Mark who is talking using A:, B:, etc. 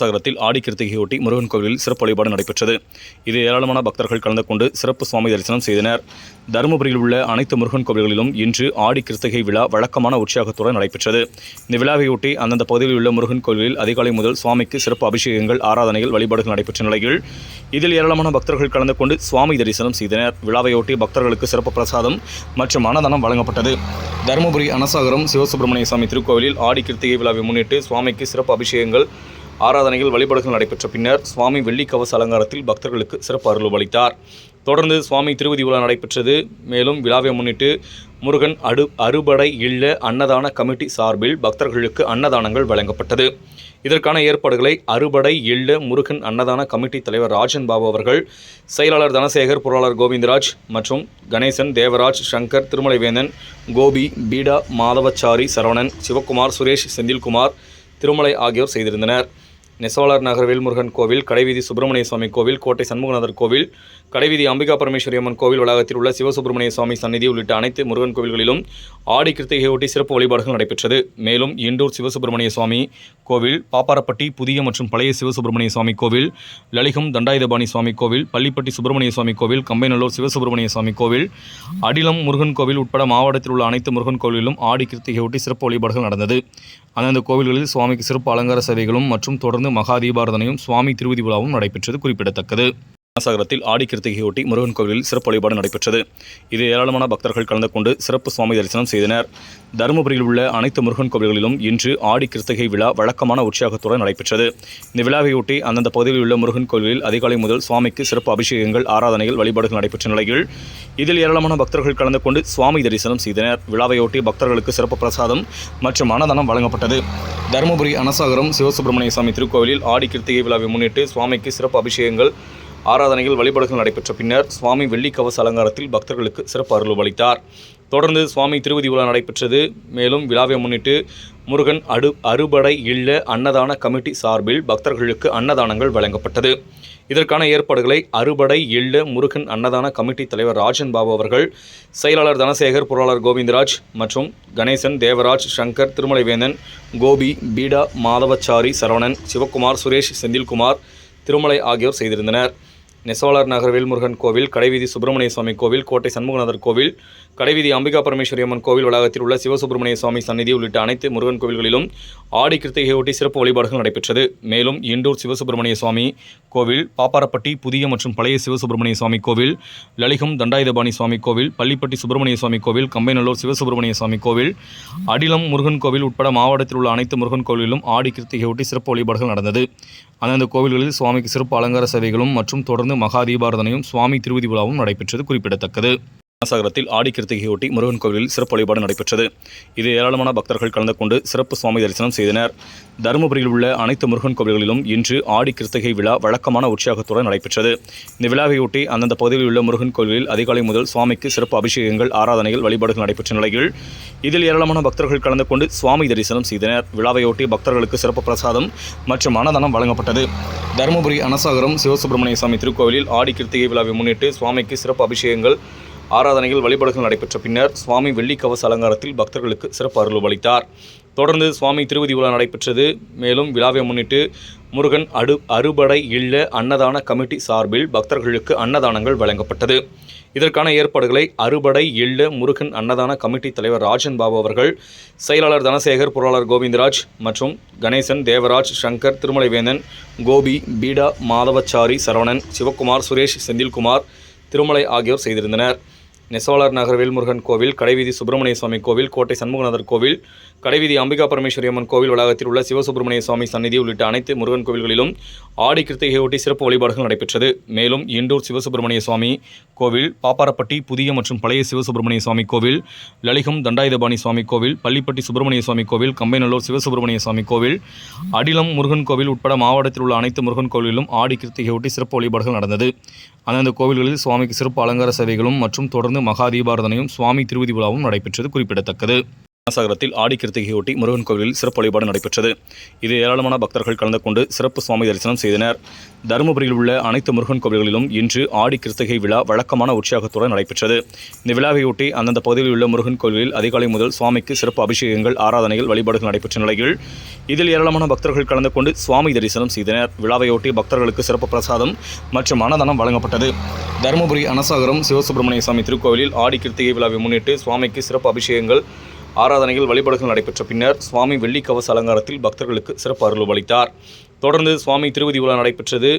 A: சாகரத்தில் ஆடி கிருத்திகையொட்டி முருகன் கோவிலில் சிறப்பு வழிபாடு நடைபெற்றது. இது ஏராளமான பக்தர்கள் கலந்து கொண்டு சிறப்பு சுவாமி தரிசனம் செய்தனர். தருமபுரியில் உள்ள அனைத்து முருகன் கோவில்களிலும் இன்று ஆடி கிருத்திகை விழா வழக்கமான உற்சாகத்துடன் நடைபெற்றது. இந்த விழாவையொட்டி அந்தந்த பகுதியில் உள்ள முருகன் கோவிலில் அதிகாலை முதல் சுவாமிக்கு சிறப்பு அபிஷேகங்கள் ஆராதனைகள் வழிபாடுகள் நடைபெற்ற நிலையில் இதில் ஏராளமான பக்தர்கள் கலந்து கொண்டு சுவாமி தரிசனம் செய்தனர். விழாவையொட்டி பக்தர்களுக்கு சிறப்பு பிரசாதம் மற்றும் அன்னதானம் வழங்கப்பட்டது. தருமபுரி அனசாகரம் சிவசுப்பிரமணிய சுவாமி திருக்கோவிலில் ஆடி கிருத்திகை விழாவை முன்னிட்டு சுவாமிக்கு சிறப்பு அபிஷேகங்கள் ஆராதனைகள் வழிபாடுகள் நடைபெற்ற பின்னர் சுவாமி வெள்ளி கவச அலங்காரத்தில் பக்தர்களுக்கு சிறப்பு அருள் அளித்தார். தொடர்ந்து சுவாமி திருவதி விழா நடைபெற்றது. மேலும் விழாவை முன்னிட்டு முருகன் அடு அறுபடை இல்ல அன்னதான கமிட்டி சார்பில் பக்தர்களுக்கு அன்னதானங்கள் வழங்கப்பட்டது. இதற்கான ஏற்பாடுகளை அறுபடை இல்ல முருகன் அன்னதான கமிட்டி தலைவர் ராஜன் பாபு அவர்கள் செயலாளர் தனசேகர் பொருளாளர் கோவிந்தராஜ் மற்றும் கணேசன் தேவராஜ் சங்கர் திருமலைவேந்தன் கோபி பீடா மாதவச்சாரி சரவணன் சிவக்குமார் சுரேஷ் செந்தில்குமார் திருமலை ஆகியோர் செய்திருந்தனர். நெசவாளர் நகர் வேல்முருகன் கோவில் கடைவீதி சுப்பிரமணிய சுவாமி கோவில் கோட்டை சண்முகநாதர் கோவில் கடைவீதி அம்பிகா பரமேஸ்வரி அம்மன் கோவில் வளாகத்தில் உள்ள சிவசுப்பிரமணிய சுவாமி சந்நிதி உள்ளிட்ட அனைத்து முருகன் கோவில்களிலும் ஆடி கிருத்திகையொட்டி சிறப்பு வழிபாடுகள் நடைபெற்றது. மேலும் இண்டூர் சிவசுப்பிரமணிய சுவாமி கோவில் பாப்பாரப்பட்டி புதிய மற்றும் பழைய சிவசுப்பிரமணிய சுவாமி கோவில் லலிகம் தண்டாயுதபாணி சுவாமி கோவில் பள்ளிப்பட்டி சுப்பிரமணிய சுவாமி கோவில் கம்பைநல்லூர் சிவசுப்பிரமணிய சுவாமி கோவில் அடிலம் முருகன் கோவில் உட்பட மாவட்டத்தில் உள்ள அனைத்து முருகன் கோவிலிலும் ஆடி கிருத்திகையொட்டி சிறப்பு வழிபாடுகள் நடந்தது. அந்தந்த கோவில்களில் சுவாமிக்கு சிறப்பு அலங்கார சேவைகளும் மற்றும் தொடர்ந்து மகா தீபாரதனையும் சுவாமி திருவதி விழாவும் நடைபெற்றது குறிப்பிடத்தக்கது. சாகரத்தில் ஆடி கிருத்திகையொட்டி முருகன் கோவிலில் சிறப்பு வழிபாடு நடைபெற்றது. இதில் ஏராளமான பக்தர்கள் கலந்து கொண்டு சிறப்பு சுவாமி தரிசனம் செய்தனர். தருமபுரியில் உள்ள அனைத்து முருகன் கோவில்களிலும் இன்று ஆடி கிருத்திகை விழா வழக்கமான உற்சாகத்துடன் நடைபெற்றது. இந்த விழாவையொட்டி அந்தந்த பகுதியில் உள்ள முருகன் கோவிலில் அதிகாலை முதல் சுவாமிக்கு சிறப்பு அபிஷேகங்கள் ஆராதனைகள் வழிபாடுகள் நடைபெற்ற நிலையில் இதில் ஏராளமான பக்தர்கள் கலந்து கொண்டு சுவாமி தரிசனம் செய்தனர். விழாவையொட்டி பக்தர்களுக்கு சிறப்பு பிரசாதம் மற்றும் அன்னதானம் வழங்கப்பட்டது. தருமபுரி அனசாகரம் சிவசுப்பிரமணிய சுவாமி திருக்கோவிலில் ஆடி கிருத்திகை விழாவை முன்னிட்டு சுவாமிக்கு சிறப்பு அபிஷேகங்கள் ஆராதனைகள் வழிபாடுகள் நடைபெற்ற பின்னர் சுவாமி வெள்ளிக்கவச அலங்காரத்தில் பக்தர்களுக்கு சிறப்பு அருள் அளித்தார். தொடர்ந்து சுவாமி திருவதி விழா நடைபெற்றது. மேலும் விழாவை முன்னிட்டு முருகன் அடு அறுபடை இல்ல அன்னதான கமிட்டி சார்பில் பக்தர்களுக்கு அன்னதானங்கள் வழங்கப்பட்டது. இதற்கான ஏற்பாடுகளை அறுபடை இல்ல முருகன் அன்னதான கமிட்டி தலைவர் ராஜன் பாபு அவர்கள் செயலாளர் தனசேகர் பொருளாளர் கோவிந்தராஜ் மற்றும் கணேசன் தேவராஜ் சங்கர் திருமலைவேந்தன் கோபி பீடா மாதவச்சாரி சரவணன் சிவக்குமார் சுரேஷ் செந்தில்குமார் திருமலை ஆகியோர் செய்திருந்தனர். நெசவாளர் நகர் வேல்முருகன் கோவில் கடைவீதி சுப்பிரமணிய சுவாமி கோவில் கோட்டை சண்முகநாதர் கோவில் கடைவீதி அம்பிகா பரமேஸ்வரி அம்மன் கோவில் வளாகத்தில் உள்ள சிவசுப்பிரமணிய சுவாமி சந்நிதி உள்ளிட்ட அனைத்து முருகன் கோவில்களிலும் ஆடி கிருத்திகையொட்டி சிறப்பு வழிபாடுகள் நடைபெற்றது. மேலும் இண்டூர் சிவசுப்பிரமணிய சுவாமி கோவில் பாப்பாரப்பட்டி புதிய மற்றும் பழைய சிவசுப்பிரமணிய சுவாமி கோவில் லலிகம் தண்டாயுதபாணி சுவாமி கோவில் பள்ளிப்பட்டி சுப்பிரமணிய சுவாமி கோவில் கம்பைநல்லூர் சிவசுப்பிரமணிய சுவாமி கோவில் அடிலம் முருகன் கோவில் உட்பட மாவட்டத்தில் உள்ள அனைத்து முருகன் கோவிலிலும் ஆடி கிருத்திகையொட்டி சிறப்பு வழிபாடுகள் நடந்தது. அந்தந்த கோவில்களில் சுவாமிக்கு சிறப்பு அலங்கார சேவைகளும் மற்றும் தொடர்ந்து மகா தீபாரதனையும் சுவாமி திருவதி விழாவும் நடைபெற்றது குறிப்பிடத்தக்கது. சாகரத்தில் ஆடி கிருத்திகையொட்டி முருகன் கோவிலில் சிறப்பு வழிபாடு நடைபெற்றது. இது ஏராளமான பக்தர்கள் கலந்து கொண்டு சிறப்பு சுவாமி தரிசனம் செய்தனர். தருமபுரியில் உள்ள அனைத்து முருகன் கோவில்களிலும் இன்று ஆடி கிருத்திகை விழா வழக்கமான உற்சாகத்துடன் நடைபெற்றது. இந்த விழாவையொட்டி அந்தந்த பகுதியில் உள்ள முருகன் கோவிலில் அதிகாலை முதல் சுவாமிக்கு சிறப்பு அபிஷேகங்கள் ஆராதனைகள் வழிபாடுகள் நடைபெற்ற நிலையில் இதில் ஏராளமான பக்தர்கள் கலந்து கொண்டு சுவாமி தரிசனம் செய்தனர். விழாவையொட்டி பக்தர்களுக்கு சிறப்பு பிரசாதம் மற்றும் அன்னதானம் வழங்கப்பட்டது. தருமபுரி அனசாகரம் சிவசுப்பிரமணிய சுவாமி திருக்கோவிலில் ஆடி கிருத்திகை விழாவை முன்னிட்டு சுவாமிக்கு சிறப்பு அபிஷேகங்கள் ஆராதனைகள் வழிபாடுகள் நடைபெற்ற பின்னர் சுவாமி வெள்ளிக்கவச அலங்காரத்தில் பக்தர்களுக்கு சிறப்பு அருள் அளித்தார். தொடர்ந்து சுவாமி திருவதி விழா நடைபெற்றது. மேலும் விழாவை முன்னிட்டு முருகன் அடு அறுபடை இல்ல அன்னதான கமிட்டி சார்பில் பக்தர்களுக்கு அன்னதானங்கள் வழங்கப்பட்டது. இதற்கான ஏற்பாடுகளை அறுபடை இல்ல முருகன் அன்னதான கமிட்டி தலைவர் ராஜன் பாபு அவர்கள் செயலாளர் தனசேகர் பொருளாளர் கோவிந்தராஜ் மற்றும் கணேசன் தேவராஜ் சங்கர் திருமலைவேந்தன் கோபி பீடா மாதவச்சாரி சரவணன் சிவக்குமார் சுரேஷ் செந்தில்குமார் திருமலை ஆகியோர் செய்திருந்தனர். நெசவாளர் நகர் வேல்முருகன் கோவில் கடைவீதி சுப்பிரமணிய சுவாமி கோவில் கோட்டை சண்முகநாதர் கோவில் கடைவீதி அம்பிகா பரமேஸ்வரி அம்மன் கோவில் வளாகத்தில் உள்ள சிவசுப்பிரமணிய சுவாமி சந்நிதி உள்ளிட்ட அனைத்து முருகன் கோவில்களிலும் ஆடி கிருத்திகையொட்டி சிறப்பு வழிபாடுகள் நடைபெற்றது. மேலும் இண்டூர் சிவசுப்பிரமணிய சுவாமி கோவில் பாப்பாரப்பட்டி புதிய மற்றும் பழைய சிவசுப்பிரமணிய சுவாமி கோவில் லலிகம் தண்டாயுதபாணி சுவாமி கோவில் பள்ளிப்பட்டி சுப்பிரமணிய சுவாமி கோவில் கம்பைநல்லூர் சிவசுப்பிரமணிய சுவாமி கோவில் அடிலம் முருகன் கோவில் உட்பட மாவட்டத்தில் உள்ள அனைத்து முருகன் கோவிலிலும் ஆடி கிருத்திகையொட்டி சிறப்பு வழிபாடுகள் நடந்தது. அந்தந்த கோவில்களில் சுவாமிக்கு சிறப்பு அலங்கார சேவைகளும் மற்றும் தொடர்ந்து மகா தீபாரதனையும் சுவாமி திருவதி விழாவும் நடைபெற்றது குறிப்பிடத்தக்கது. சாகரத்தில் ஆடி கிருத்திகையொட்டி முருகன் கோவிலில் சிறப்பு வழிபாடு நடைபெற்றது. இது ஏராளமான பக்தர்கள் கலந்து கொண்டு சிறப்பு சுவாமி தரிசனம் செய்தனர். தருமபுரியில் உள்ள அனைத்து முருகன் கோவில்களிலும் இன்று ஆடி கிருத்திகை விழா வழக்கமான உற்சாகத்துடன் நடைபெற்றது. இந்த விழாவையொட்டி அந்தந்த பகுதியில் உள்ள முருகன் கோவிலில் அதிகாலை முதல் சுவாமிக்கு சிறப்பு அபிஷேகங்கள் ஆராதனைகள் வழிபாடுகள் நடைபெற்ற நிலையில் இதில் ஏராளமான பக்தர்கள் கலந்து கொண்டு சுவாமி தரிசனம் செய்தனர். விழாவையொட்டி பக்தர்களுக்கு சிறப்பு பிரசாதம் மற்றும் அன்னதானம் வழங்கப்பட்டது. தருமபுரி அனசாகரம் சிவசுப்பிரமணிய சுவாமி திருக்கோவிலில் ஆடி கிருத்திகை விழாவை முன்னிட்டு சுவாமிக்கு சிறப்பு அபிஷேகங்கள் ஆராதனைகள் வழிபாடுகள் நடைபெற்ற பின்னர் சுவாமி வெள்ளிக்கவச அலங்காரத்தில் பக்தர்களுக்கு சிறப்பு அருள் அளித்தார். தொடர்ந்து சுவாமி திருவதி விழா நடைபெற்றது.